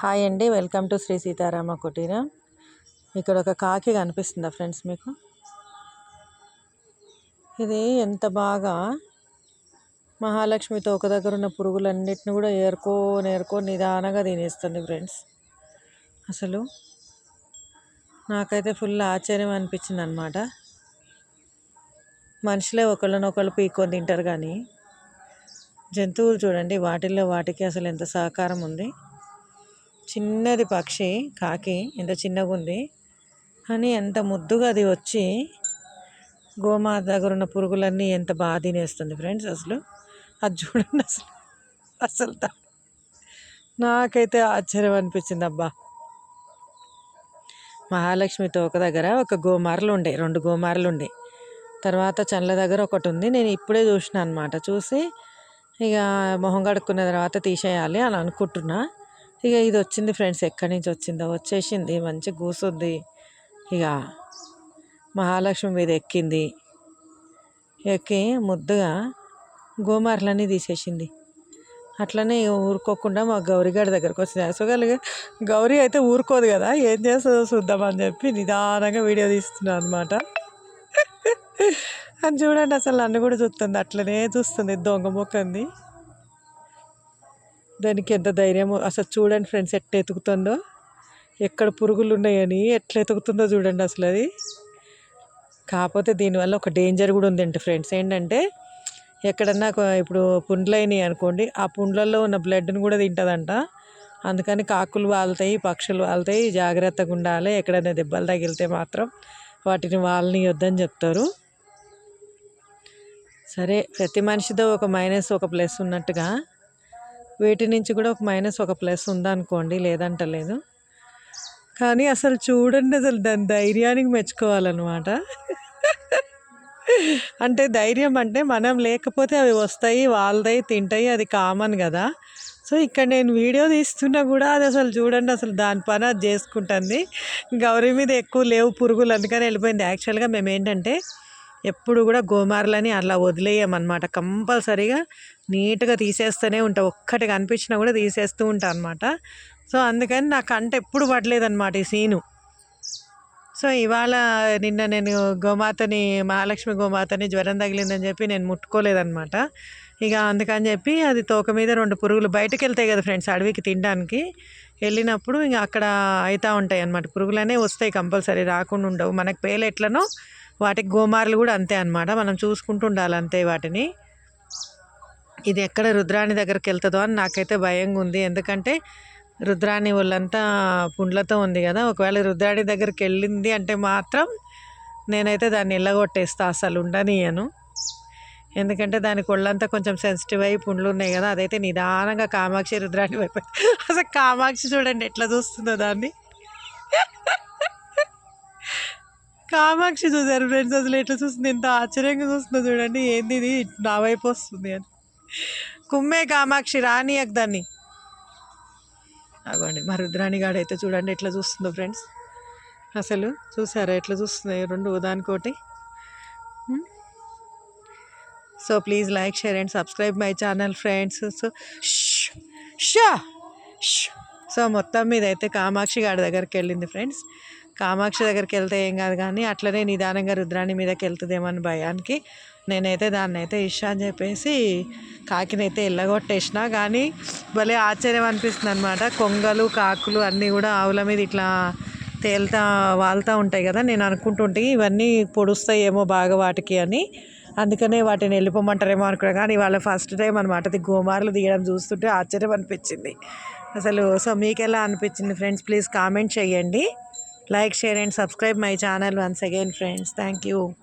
Hi అండి. Welcome to Shri Sitarama కుటీర. ఇక్కడ ఒక కాకి కనిపిస్తుందా ఫ్రెండ్స్ మీకు? ఇది ఎంత బాగా మహాలక్ష్మితో ఒక దగ్గర ఉన్న పురుగులన్నిటిని కూడా ఏరుకో నేర్కో నిదానంగా తినేస్తుంది ఫ్రెండ్స్. అసలు నాకైతే ఫుల్ ఆశ్చర్యం అనిపించింది అనమాట మనుషులే ఒకళ్ళనొకళ్ళు పీక్కొని తింటారు కానీ జంతువులు చూడండి వాటిల్లో వాటికి అసలు ఎంత సహకారం ఉంది. చిన్నది పక్షి కాకి ఎంత చిన్నగా ఉంది. కానీ ఎంత ముద్దుగా అది వచ్చి గోమాత దగ్గర ఉన్న పురుగులన్నీ ఎంత బాగా తినేస్తుంది ఫ్రెండ్స్ అసలు. అది చూడండి అసలు అసలు నాకైతే ఆశ్చర్యం అనిపించింది అబ్బా. మహాలక్ష్మి తోక దగ్గర ఒక గోమారలు ఉండే రెండు గోమారలు ఉండే. తర్వాత చల్ల దగ్గర ఒకటి ఉంది. నేను ఇప్పుడే చూసిన అనమాట చూసి ఇక మొహం కడుక్కున్న తర్వాత తీసేయాలి అని అనుకుంటున్నా. ఇక ఇది వచ్చింది ఫ్రెండ్స్ ఎక్కడి నుంచి వచ్చిందో? వచ్చేసింది మంచి కూసుంది. ఇక మహాలక్ష్మి మీద ఎక్కింది. ఎక్కి ముద్దుగా గోమార్లన్నీ తీసేసింది. అట్లనే ఊరుకోకుండా మా గౌరీగాడి దగ్గరకు వచ్చింది. అసలు గౌరీ అయితే ఊరుకోదు కదా ఏం చేస్తుందో చూద్దామని చెప్పి నిదానంగా వీడియో తీస్తున్నాను అనమాట అని చూడండి అసలు నన్ను కూడా చూస్తుంది. అట్లనే చూస్తుంది దొంగ మొక్కంది దానికి ఎంత ధైర్యమో. అసలు చూడండి ఫ్రెండ్స్ ఎట్లా ఎతుకుతుందో ఎక్కడ పురుగులు ఉన్నాయని ఎట్లా ఎతుకుతుందో చూడండి అసలు అది. కాకపోతే దీనివల్ల ఒక డేంజర్ కూడా ఉందండి ఫ్రెండ్స్. ఏంటంటే ఎక్కడన్నా ఇప్పుడు పుండ్లైనవి అనుకోండి ఆ పుండ్లలో ఉన్న బ్లడ్ని కూడా తింటుందంట. అందుకని కాకులు వాళ్తాయి పక్షులు వాళ్తాయి జాగ్రత్తగా ఉండాలి. ఎక్కడైనా దెబ్బలు తగిలితే మాత్రం వాటిని వాళ్ళని వద్దని చెప్తారు. సరే ప్రతి మనిషితో ఒక మైనస్ ఒక ప్లస్ ఉన్నట్టుగా వీటి నుంచి కూడా ఒక మైనస్ ఒక ప్లస్ ఉందనుకోండి లేదంటలేదు. కానీ అసలు చూడండి అసలు దాని ధైర్యానికి మెచ్చుకోవాలన్నమాట. అంటే ధైర్యం అంటే మనం లేకపోతే అవి వస్తాయి వాళ్ళదై తింటాయి అది కామన్ కదా. సో ఇక్కడ నేను వీడియో తీస్తున్నా కూడా అది అసలు చూడండి అసలు దాని పని అది చేసుకుంటుంది. గౌరీ మీద ఎక్కువ లేవు పురుగులు అందుకని వెళ్ళిపోయింది. యాక్చువల్గా మేము ఏంటంటే ఎప్పుడు కూడా గోమార్లని అలా వదిలేయమన్నమాట. కంపల్సరీగా నీట్గా తీసేస్తూనే ఉంటా. ఒక్కటి కనిపించినా కూడా తీసేస్తూ ఉంటా అనమాట సో అందుకని నా కంట ఎప్పుడు పడలేదన్నమాట ఈ సీను. సో ఇవాళ నిన్న నేను గోమాతని మహాలక్ష్మి గోమాతని జ్వరం తగిలిందని చెప్పి నేను ముట్టుకోలేదన్నమాట. ఇక అందుకని చెప్పి అది తోక మీద రెండు పురుగులు బయటకు వెళ్తాయి కదా ఫ్రెండ్స్ అడవికి తినడానికి. వెళ్ళినప్పుడు ఇంకా అక్కడ అవుతూ ఉంటాయి అన్నమాట పురుగులనే వస్తాయి కంపల్సరీ రాకుండా ఉండవు. మనకు పేలు ఎట్లనో వాటికి గోమార్లు కూడా అంతే అనమాట మనం చూసుకుంటూ ఉండాలి అంతే వాటిని. ఇది ఎక్కడ రుద్రాణి దగ్గరికి వెళ్తుందో అని నాకైతే భయంగా ఉంది. ఎందుకంటే రుద్రాణి వాళ్ళంతా పుండ్లతో ఉంది కదా. ఒకవేళ రుద్రాణి దగ్గరికి వెళ్ళింది అంటే మాత్రం నేనైతే దాన్ని ఎల్లగొట్టేస్తా అసలు ఉండనియను. ఎందుకంటే దానికి ఒళ్ళంతా కొంచెం సెన్సిటివ్ అయ్యి పుండ్లు ఉన్నాయి కదా. అదైతే నిదానంగా కామాక్షి రుద్రాణి వైపు. అసలు కామాక్షి చూడండి ఎట్లా చూస్తుందో దాన్ని. కామాక్షి చూసారు ఫ్రెండ్స్ అసలు ఎట్లా చూస్తుంది? ఎంత ఆశ్చర్యంగా చూస్తుందో చూడండి. ఏంది ఇది? నా వైపు వస్తుంది అని. కుమ్మే కామాక్షి రానియక్ దాన్ని అగోండి మా రుద్రాణి గాడైతే అయితే చూడండి ఎట్లా చూస్తుందో ఫ్రెండ్స్. అసలు చూసారా ఎట్లా చూస్తుంది రెండు దానికోటి. So please like share and subscribe my channel friends. So Shah. So మొత్తం మీద అయితే కామాక్షి గారి దగ్గరికి వెళ్ళింది ఫ్రెండ్స్. కామాక్షి దగ్గరికి వెళ్తే ఏం కాదు కానీ అట్లనే నిదానంగా రుద్రాణి మీదకి వెళ్తుందేమో అని భయానికి నేనైతే దాన్ని అయితే ఇష్టం అని చెప్పేసి కాకినైతే ఎల్లగొట్టేసిన కానీ భలే ఆశ్చర్యం అనిపిస్తుంది అనమాట కొంగలు కాకులు అన్నీ కూడా ఆవుల మీద ఇట్లా తేలుతా వాళ్తూ ఉంటాయి కదా నేను అనుకుంటుంటే ఇవన్నీ పొడుస్తాయేమో బాగా వాటికి అని. అందుకనే వాటిని వెళ్ళిపోమంటారేమో అనుకున్నా కానీ వాళ్ళ ఫస్ట్ టైం అనమాట అది గోమార్లు తీయడం చూస్తుంటే ఆశ్చర్యం అనిపించింది. అసలు సో మీకు ఎలా అనిపించింది ఫ్రెండ్స్ ప్లీజ్ కామెంట్ చేయండి. Like, share and subscribe my channel once again friends. Thank you.